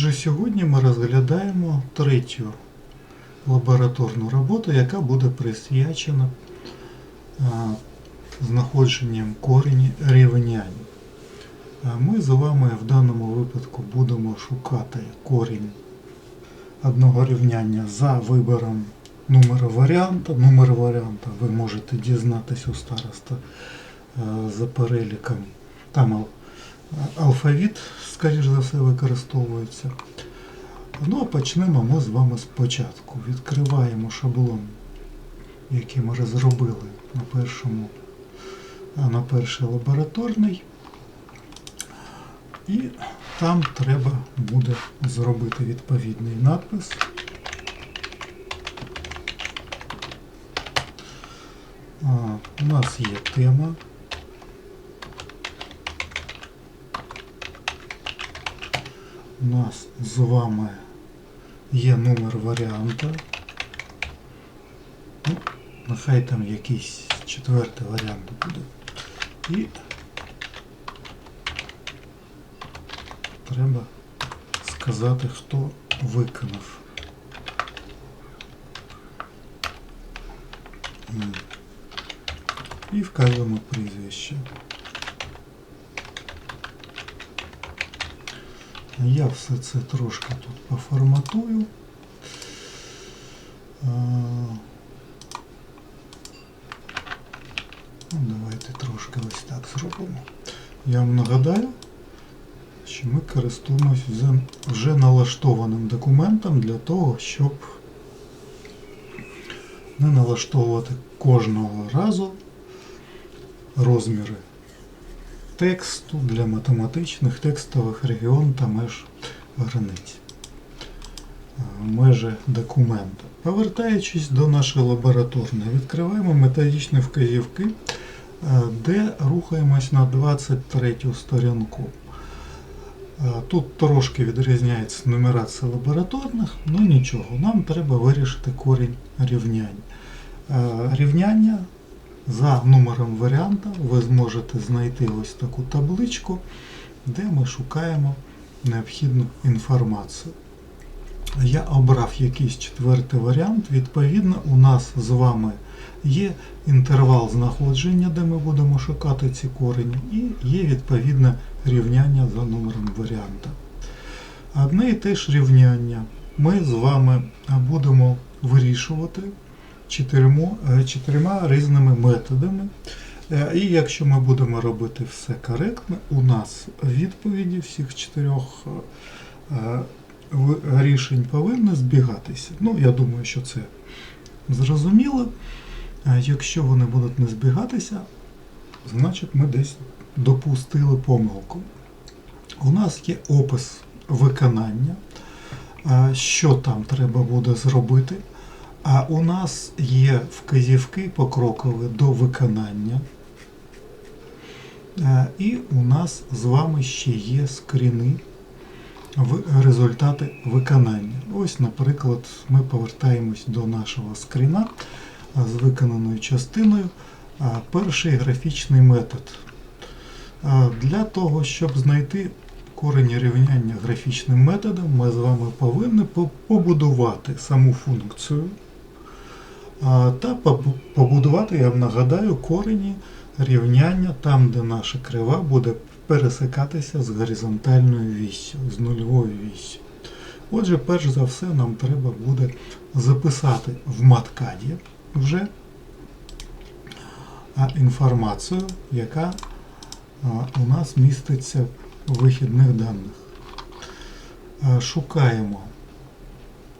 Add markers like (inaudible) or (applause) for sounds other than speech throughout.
Отже, сьогодні ми розглядаємо третю лабораторну роботу, яка буде присвячена знаходженням корені рівнянь. Ми з вами в даному випадку будемо шукати корінь одного рівняння за вибором номера варіанта. Номер варіанта ви можете дізнатись у староста е, за переліком. Там алфавіт, скоріш за все, використовується. Ну а почнемо ми з вами спочатку. Відкриваємо шаблон, який ми розробили на першому, на перший лабораторний. І там треба буде зробити відповідний надпис. У нас є тема. У нас з вами є номер варіанта. Ну, нехай там якийсь четвертий варіант буде. І треба сказати, хто виконав. І вказуємо прізвище. Я все це трошки тут поформатую. Ну, давайте трошки ось так зробимо. Я вам нагадаю, що ми користуємося вже- вже налаштованим документом для того, щоб не налаштовувати кожного разу розміри тексту для математичних текстових регіон та меж границь. Е, Межі документа. Повертаючись до нашої лабораторної, відкриваємо методичні вказівки, е, де рухаємось на 23 сторінку. Е, Тут трошки відрізняється нумерація лабораторних, ну нічого, нам треба вирішити корінь рівнянь. Рівняння за номером варіанта ви зможете знайти ось таку табличку, де ми шукаємо необхідну інформацію. Я обрав якийсь четвертий варіант. Відповідно, у нас з вами є інтервал знаходження, де ми будемо шукати ці корені, і є відповідне рівняння за номером варіанта. Одне і те ж рівняння ми з вами будемо вирішувати е, чотирма різними методами. Е, І якщо ми будемо робити все коректно, у нас відповіді всіх чотирьох е, рішень повинні збігатися. Ну, я думаю, що це зрозуміло. Якщо вони будуть не збігатися, значить ми десь допустили помилку. У нас є опис виконання, що там треба буде зробити. А у нас є вказівки покрокові до виконання. Е, І у нас з вами ще є скріни в результати виконання. Ось, наприклад, ми повертаємось до нашого скріна з виконаною частиною. Перший графічний метод. Для того, щоб знайти корені рівняння графічним методом, ми з вами повинні побудувати саму функцію. Та побудувати, я вам нагадаю, корені рівняння там, де наша крива буде пересикатися з горизонтальною віссю, з нульовою віссю. Отже, перш за все, нам треба буде записати в маткаді вже інформацію, яка у нас міститься в вихідних даних. Шукаємо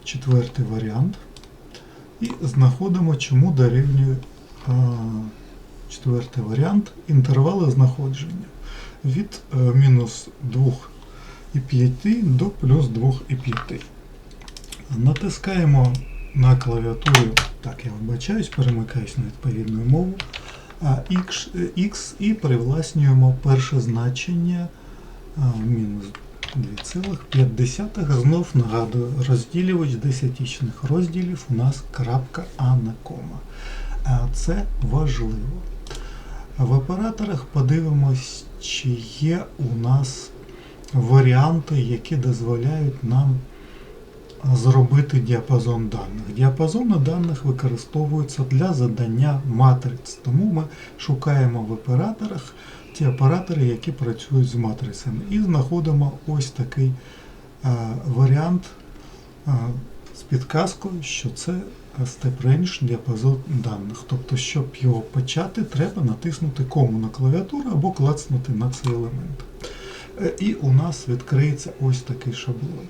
четвертий варіант і знаходимо, чому дорівнює а, четвертий варіант інтервали знаходження від е, мінус 2,5 до плюс 2,5. Натискаємо на клавіатуру, так я вибачаюсь, перемикаюсь на відповідну мову, а X, е, X і привласнюємо перше значення мінус 2,5. Знов нагадую, розділювач десятичних розділів у нас крапка, а не кома. Це важливо. В операторах подивимось, чи є у нас варіанти, які дозволяють нам зробити діапазон даних. Діапазони даних використовуються для задання матриць, тому ми шукаємо в операторах ті оператори, які працюють з матрицями, і знаходимо ось такий е, варіант е, з підказкою, що це step range діапазон даних. Тобто, щоб його почати, треба натиснути кому на клавіатуру або клацнути на цей елемент. Е, І у нас відкриється ось такий шаблон.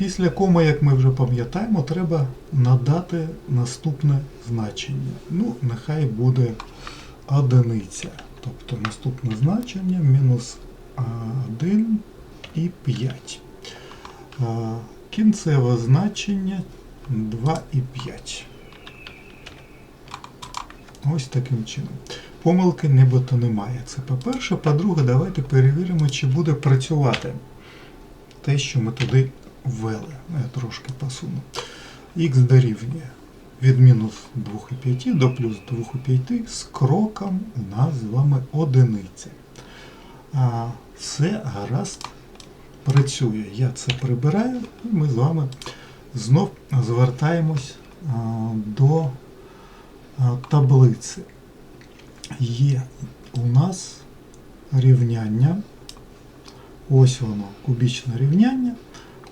Після коми, як ми вже пам'ятаємо, треба надати наступне значення. Ну, нехай буде одиниця. Тобто наступне значення мінус 1 і 5. Кінцеве значення 2 і 5. Ось таким чином. Помилки нібито немає. Це по-перше. По-друге, давайте перевіримо, чи буде працювати те, що ми туди ввели. Я трошки посуну. Х дорівнює від мінус 2,5 до плюс 2,5 з кроком у нас з вами одиниця. А все гаразд працює. Я це прибираю, і ми з вами знов звертаємось до таблиці. Є у нас рівняння. Ось воно, кубічне рівняння,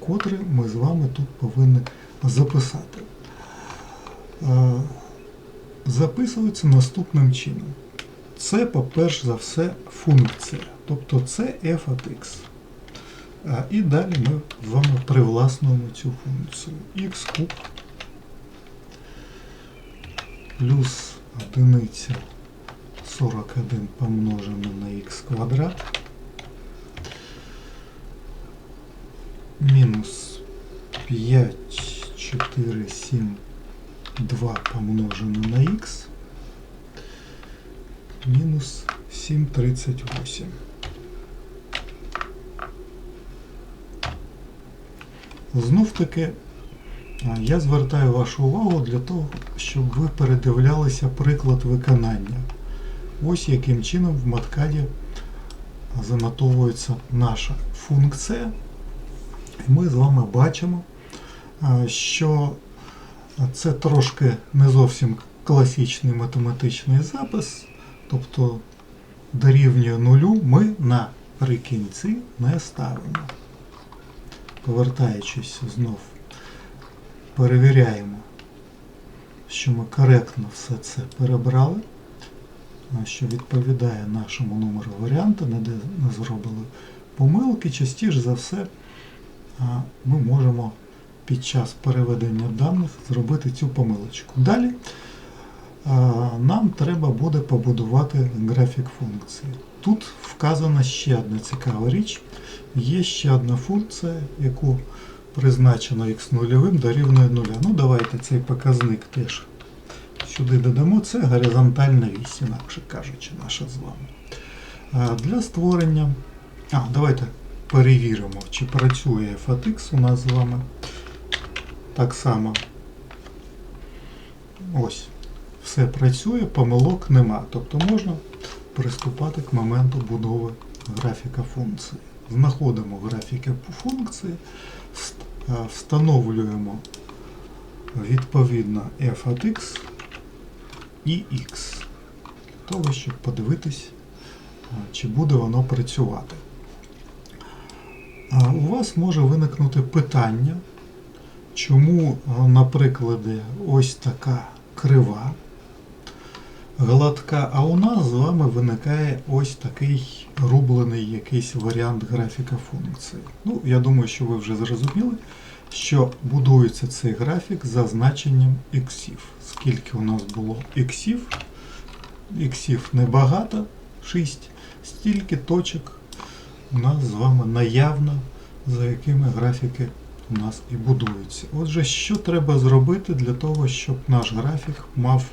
котре ми з вами тут повинні записати. Е, Записується наступним чином. Це, по-перше за все, функція. Тобто це f от x. І далі ми з вами привласнуємо цю функцію. x куб плюс одиниця 41 помножено на х квадрат. Мінус 5, 4, 7, 2 помножено на х. Мінус 7, 38. Знов таки я звертаю вашу увагу для того, щоб ви передивлялися приклад виконання. Ось яким чином в маткаді занотовується наша функція. Ми з вами бачимо, що це трошки не зовсім класичний математичний запис, тобто дорівнює нулю ми наприкінці не ставимо. Повертаючись знов, перевіряємо, що ми коректно все це перебрали, що відповідає нашому номеру варіанту, не зробили помилки, частіше за все ми можемо під час переведення даних зробити цю помилочку. Далі нам треба буде побудувати графік функції. Тут вказана ще одна цікава річ. Є ще одна функція, яку призначено x0 дорівнює 0. Ну, давайте цей показник теж сюди додамо. Це горизонтальна вісь, інакше кажучи, наша з вами. Для створення. А, давайте перевіримо, чи працює f от x у нас з вами. Так само. Ось. Все працює, помилок нема. Тобто можна приступати к моменту будови графіка функції. Знаходимо графіки функції, е, встановлюємо відповідно f от x і x. Для того, щоб подивитись, е, чи буде воно працювати. У вас може виникнути питання, чому, е, наприклад, ось така крива гладка, а у нас з вами виникає ось такий рублений якийсь варіант графіка функції. Ну, я думаю, що ви вже зрозуміли, що будується цей графік за значенням іксів. Скільки у нас було іксів, іксів небагато, 6, стільки точок у нас з вами наявно, за якими графіки у нас і будуються. Отже, що треба зробити для того, щоб наш графік мав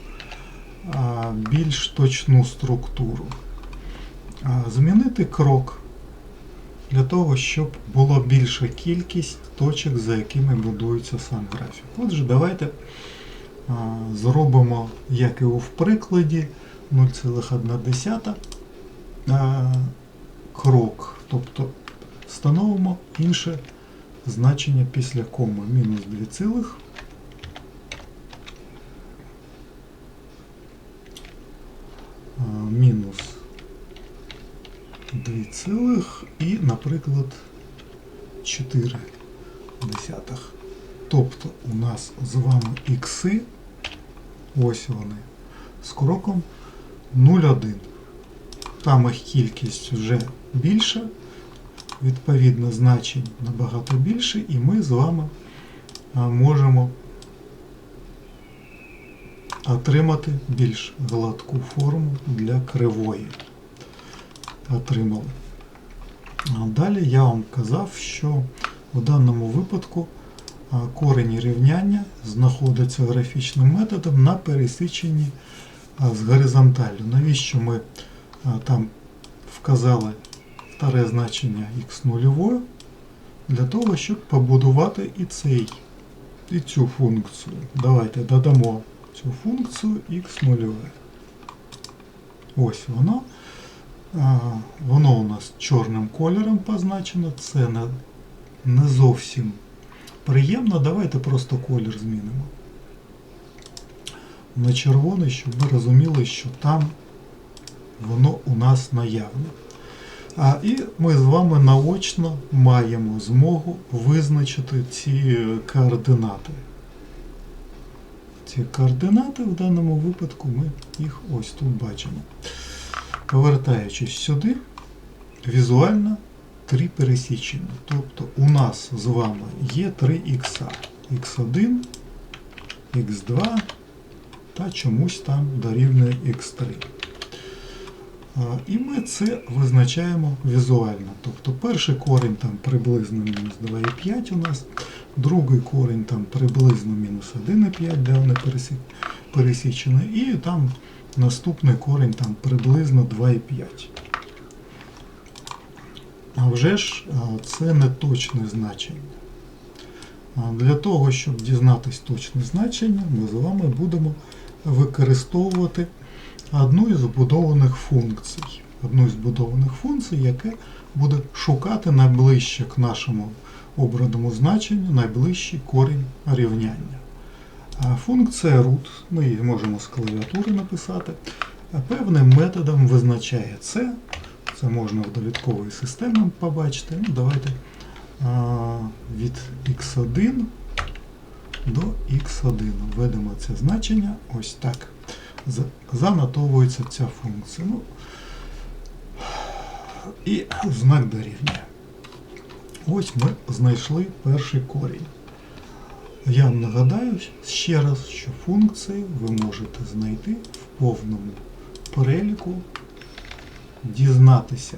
більш точну структуру? Змінити крок для того, щоб була більша кількість точок, за якими будується сам графік. Отже, давайте зробимо, як і в прикладі, 0,1 е, крок, тобто встановимо інше значення після коми мінус 2 цілих. Мінус 2 цілих і, наприклад, 4 десятих. Тобто у нас з вами ікси, ось вони, з кроком 0,1. Там їх кількість вже більша, відповідно значень набагато більше, і ми з вами можемо отримати більш гладку форму для кривої. Отримали. Далі я вам казав, що в даному випадку корені рівняння знаходяться графічним методом на пересіченні з горизонталлю. Навіщо ми там вказали вторе значення х нульове? Для того, щоб побудувати і цей, і цю функцію. Давайте додамо цю функцію х нульове. Ось воно. Воно у нас чорним кольором позначено. Це не, не зовсім приємно. Давайте просто колір змінимо. На червоний, щоб ми розуміли, що там воно у нас наявне. А, і ми з вами наочно маємо змогу визначити ці координати. Ці координати в даному випадку ми їх ось тут бачимо. Повертаючись сюди, візуально три пересічення. Тобто у нас з вами є три ікса. Х1, х2 та чомусь там дорівнює х3. А, І ми це визначаємо візуально. Тобто перший корінь там приблизно мінус 2,5 у нас, другий корінь там приблизно мінус 1,5, де вони пересі- пересічені, і там наступний корінь там приблизно 2,5. А вже ж це не точне значення. Для того, щоб дізнатись точне значення, ми з вами будемо використовувати одну із збудованих функцій. Одну із збудованих функцій, яке буде шукати найближче к нашому обраному значенню найближчий корінь рівняння. Функція root, ми її можемо з клавіатури написати, певним методом визначає це. Це можна в довідковій системі побачити. Ну, давайте від x1 до x1 введемо це значення ось так. За- Занотовується ця функція. Ну, і знак дорівнює. Ось ми знайшли перший корінь. Я нагадаю ще раз, що функції ви можете знайти в повному переліку, дізнатися,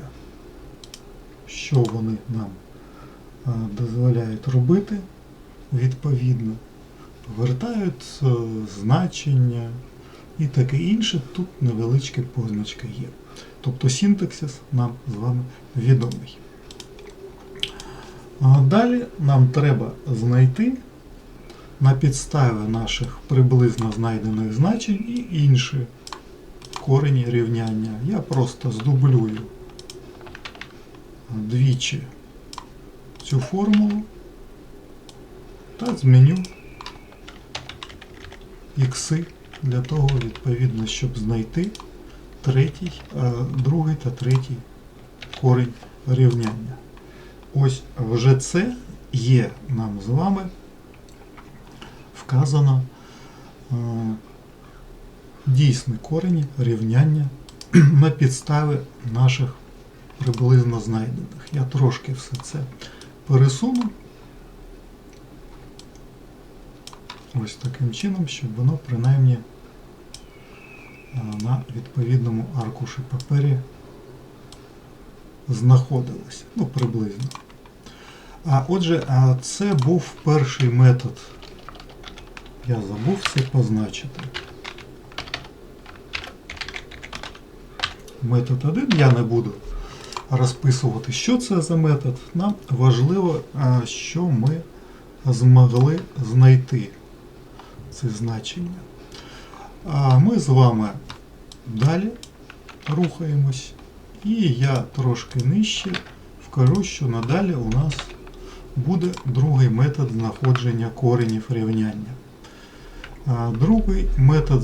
що вони нам дозволяють робити відповідно, повертають е, значення і таке інше. Тут невеличка позначка є. Тобто синтаксис нам з вами відомий. Далі нам треба знайти на підставі наших приблизно знайдених значень і інші корені рівняння. Я просто здублюю двічі цю формулу та зміню ікси для того, відповідно, щоб знайти третій, е, другий та третій корінь рівняння. Ось вже це є нам з вами вказано е, дійсний корені рівняння (clears throat) на підставі наших приблизно знайдених. Я трошки все це пересуну. Ось таким чином, щоб воно принаймні е, на відповідному аркуші папері знаходилося. Ну, приблизно. А отже, це був перший метод. Я забув це позначити. Метод 1 я не буду розписувати, що це за метод. Нам важливо, що ми змогли знайти це значення. А ми з вами далі рухаємось і я трошки нижче вкажу, що надалі у нас буде другий метод знаходження коренів рівняння. Другий метод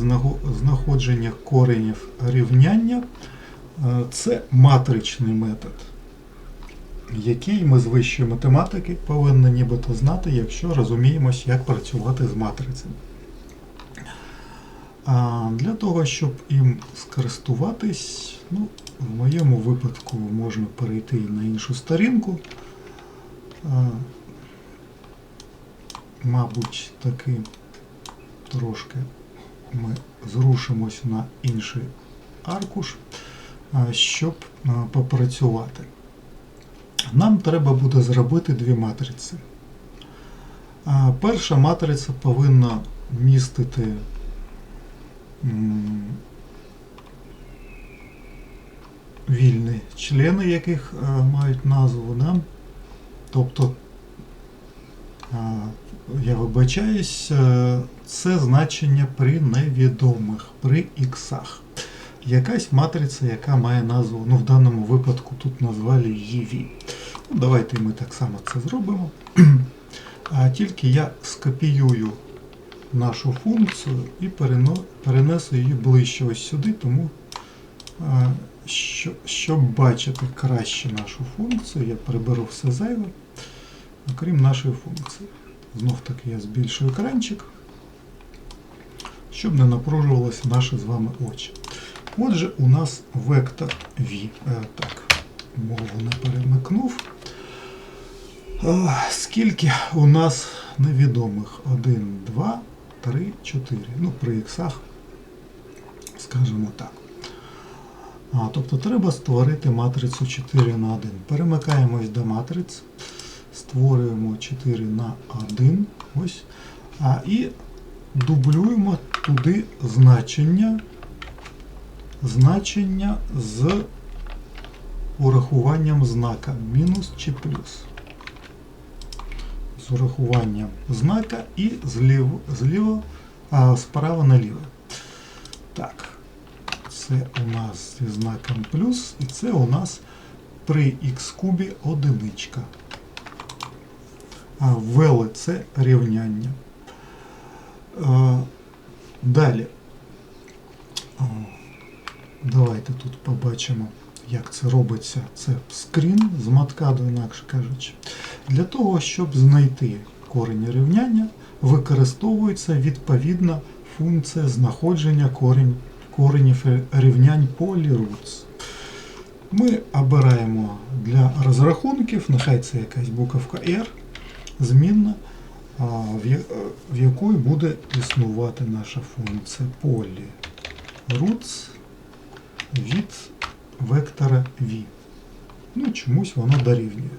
знаходження коренів рівняння це матричний метод, який ми з вищої математики повинні нібито знати, якщо розуміємось, як працювати з матрицями. А для того, щоб їм скористуватись, ну, в моєму випадку можна перейти на іншу сторінку. А, мабуть, таки трошки ми зрушимось на інший аркуш, щоб попрацювати. Нам треба буде зробити дві матриці. Перша матриця повинна містити вільні члени, яких е, мають назву, да? тобто, е, я вибачаюсь, е, це значення при невідомих, при іксах. Якась матриця, яка має назву, ну в даному випадку тут назвали її Ну, давайте ми так само це зробимо. (clears throat) А тільки я скопіюю нашу функцію і перенесу її ближче ось сюди, тому що, щоб бачити краще нашу функцію, я приберу все зайве, окрім нашої функції. Знов таки я збільшую екранчик, щоб не напружувалися наші з вами очі. Отже, у нас вектор V. Е, Так, мову не перемикнув. Скільки у нас невідомих? 1, 2, 3, 4. Ну, при іксах, скажімо так. А, тобто треба створити матрицю 4 на 1. Перемикаємось до матриць, створюємо 4 на 1. Ось. А, і дублюємо туди значення, значення з урахуванням знака мінус чи плюс. З урахуванням знака і зліво, зліво а, справа наліво. Так. Це у нас зі знаком плюс, і це у нас при х кубі одиничка. А ввели це рівняння. Е, Далі. Давайте тут побачимо, як це робиться. Це скрін з маткаду, інакше кажучи. Для того, щоб знайти корені рівняння, використовується відповідна функція знаходження корень, коренів рівнянь polyroots. Ми обираємо для розрахунків, нехай це якась буковка R, змінна, в якої буде існувати наша функція polyroots від вектора v. Ну, чомусь воно дорівнює.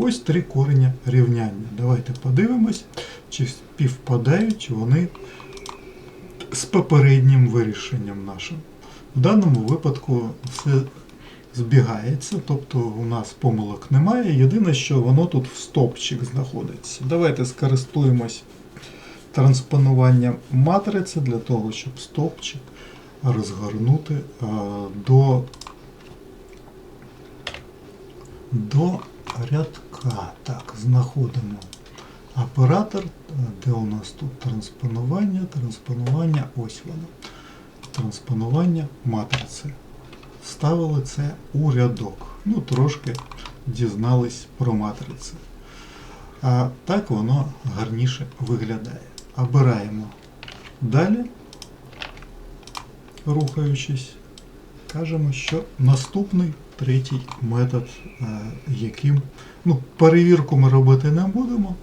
Ось три кореня рівняння. Давайте подивимось, чи співпадають вони з попереднім вирішенням нашим. В даному випадку все збігається, тобто у нас помилок немає. Єдине, що воно тут в стопчик знаходиться. Давайте скористуємось транспонуванням матриці для того, щоб стопчик розгорнути до, до рядка. Так, знаходимо оператор, де у нас тут транспонування, транспонування, ось воно. Транспонування матриці. Вставили це у рядок. Ну, трошки дізнались про матриці. А так воно гарніше виглядає. Обираємо далі, рухаючись, кажемо, що наступний третій метод, е, яким ну, перевірку ми робити не будемо.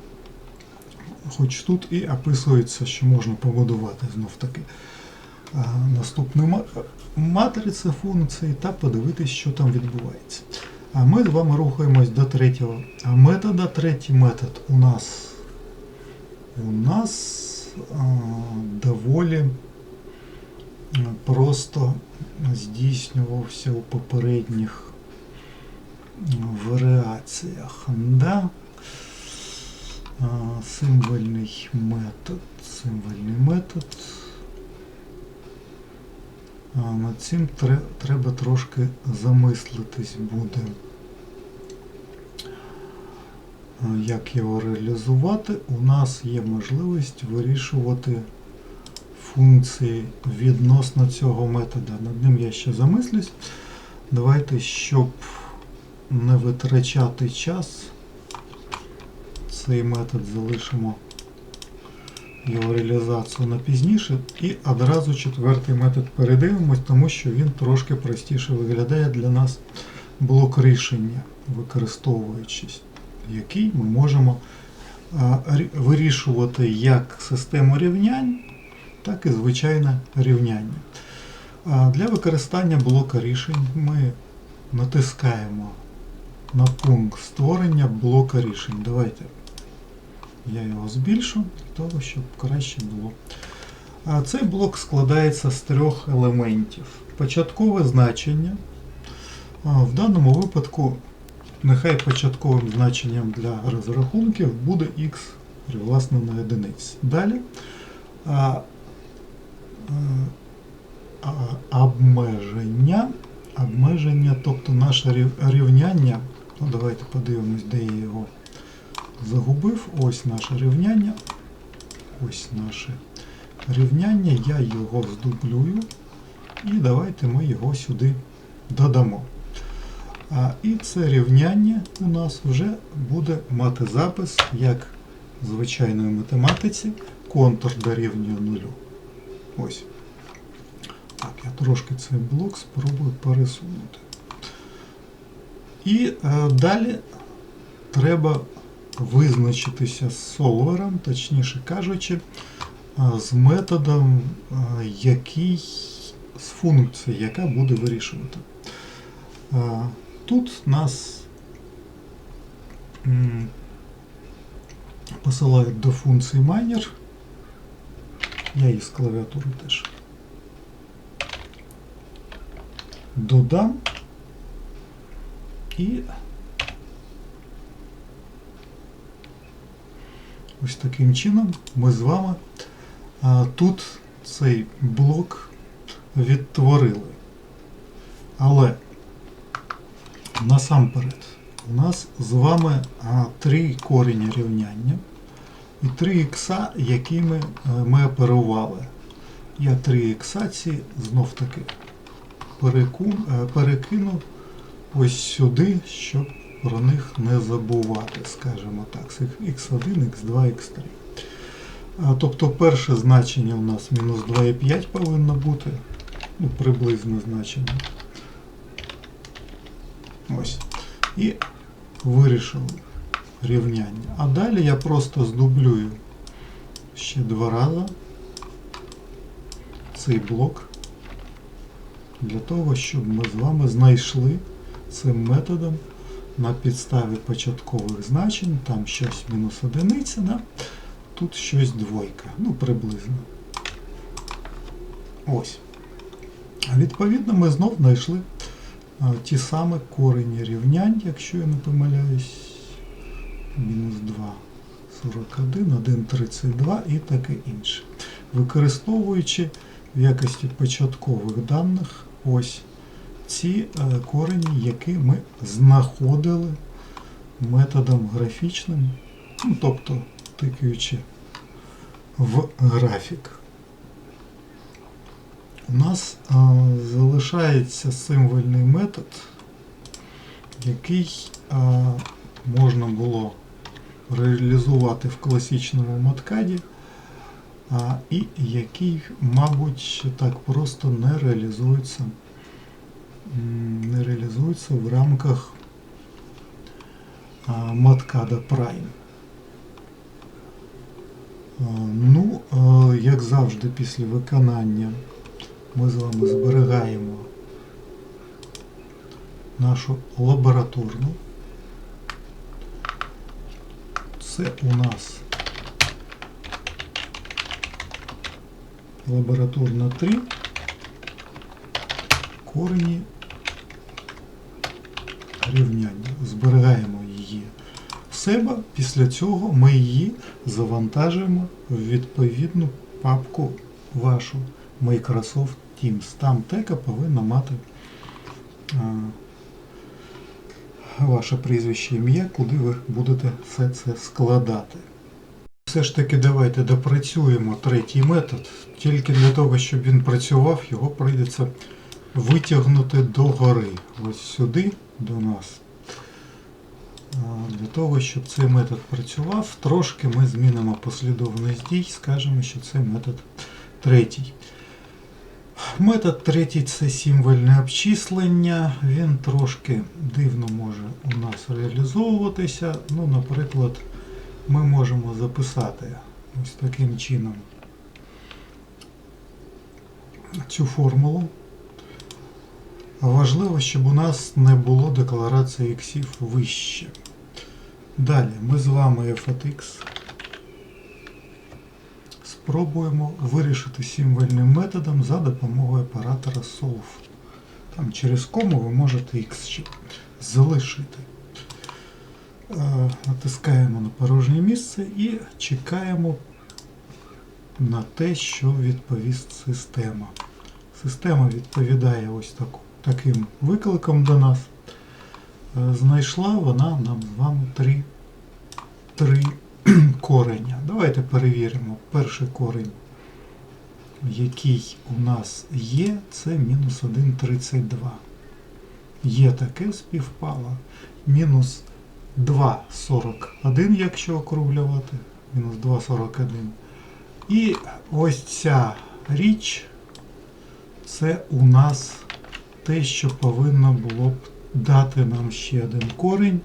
Хоч тут і описується, що можна побудувати знов таки а, наступну матрицю функції та подивитись, що там відбувається. А ми з вами рухаємось до третього метода. Третій метод у нас у нас а, доволі а, просто здійснювався у попередніх варіаціях. Да? Символьний метод. Символьний метод. Над цим треба трошки замислитись буде. Як його реалізувати? У нас є можливість вирішувати функції відносно цього метода. Над ним я ще замислюсь. Давайте, щоб не витрачати час, цей метод залишимо його реалізацію на пізніше. І одразу четвертий метод передивимось, тому що він трошки простіше виглядає для нас блок рішення, використовуючи який ми можемо вирішувати як систему рівнянь, так і звичайне рівняння. Для використання блока рішень ми натискаємо на пункт створення блока рішень. Давайте я його збільшу для того, щоб краще було. Цей блок складається з трьох елементів. Початкове значення. В даному випадку нехай початковим значенням для розрахунків буде x на одиниці. Далі обмеження. Обмеження, тобто наше рівняння. Ну, давайте подивимось, де я його загубив. Ось наше рівняння. Ось наше рівняння. Я його здублюю. І давайте ми його сюди додамо. А, і це рівняння у нас вже буде мати запис як в звичайної математиці контур дорівнює нулю. Ось. Так, я трошки цей блок спробую пересунути. І е, далі треба визначитися з солвером, точніше кажучи, е, з методом, е, який з функцією, яка буде вирішувати. Е, Тут нас посилають до функції miner. Я її з клавіатури теж. Додам. І ось таким чином ми з вами тут цей блок відтворили. Але насамперед у нас з вами три корені рівняння і три ікса, якими е, ми оперували. Я три ікса ці знов таки е, перекину ось сюди, щоб про них не забувати, скажімо так. Це x1, x2, x3. Тобто перше значення у нас мінус 2,5 повинно бути. Ну, приблизне значення. Ось. І вирішили рівняння. А далі я просто здублюю ще два рази цей блок для того, щоб ми з вами знайшли цим методом на підставі початкових значень, там щось мінус одиниця, да? тут щось двойка, ну приблизно. Ось. Відповідно, ми знов знайшли а, ті самі корені рівнянь, якщо я не помиляюсь, мінус 2, 41, 1, 32 і таке інше. Використовуючи в якості початкових даних ось ці е, корені, які ми знаходили методом графічним, ну, тобто тикаючи в графік. У нас е, залишається символьний метод, який е, можна було реалізувати в класичному маткаді, а, і який, мабуть, так просто не реалізується, не реалізується в рамках маткада Prime. Ну, як завжди, після виконання ми з вами зберігаємо нашу лабораторну. Це у нас лабораторна 3, корені рівняння. Зберігаємо її в себе. Після цього ми її завантажуємо в відповідну папку вашу Microsoft Teams. Там тека повинна мати а, ваше прізвище ім'я, куди ви будете все це складати. Все ж таки давайте допрацюємо третій метод. Тільки для того, щоб він працював, його прийдеться витягнути догори. Ось сюди до нас. Для того, щоб цей метод працював, трошки ми змінимо послідовність дій, скажемо, що це метод третій. Метод третій це символьне обчислення. Він трошки дивно може у нас реалізовуватися. Ну, наприклад, ми можемо записати ось таким чином цю формулу. Важливо, щоб у нас не було декларації іксів вище. Далі ми з вами f от x спробуємо вирішити символьним методом за допомогою оператора solve. Там через кому ви можете x залишити. Е, Натискаємо на порожнє місце і чекаємо на те, що відповість система. Система відповідає ось таку, таким викликом до нас. Е, Знайшла вона нам з вами три, три (clears throat) кореня. Давайте перевіримо. Перший корень, який у нас є, це мінус 1,32. Є таке співпало. Мінус 2,41, якщо округлювати. Мінус 2,41. І ось ця річ, це у нас те, що повинно було б дати нам ще один корінь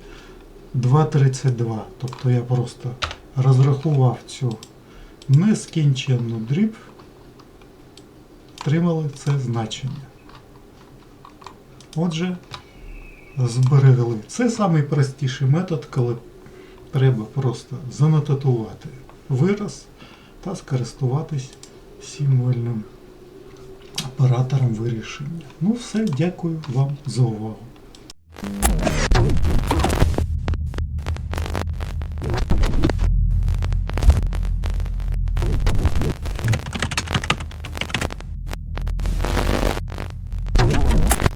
2,32. Тобто я просто розрахував цю нескінченну дріб, отримали це значення. Отже, зберегли. Це найпростіший метод, коли треба просто занотатувати вираз та скористуватись символьним оператором вирішення. Ну все, дякую вам за увагу.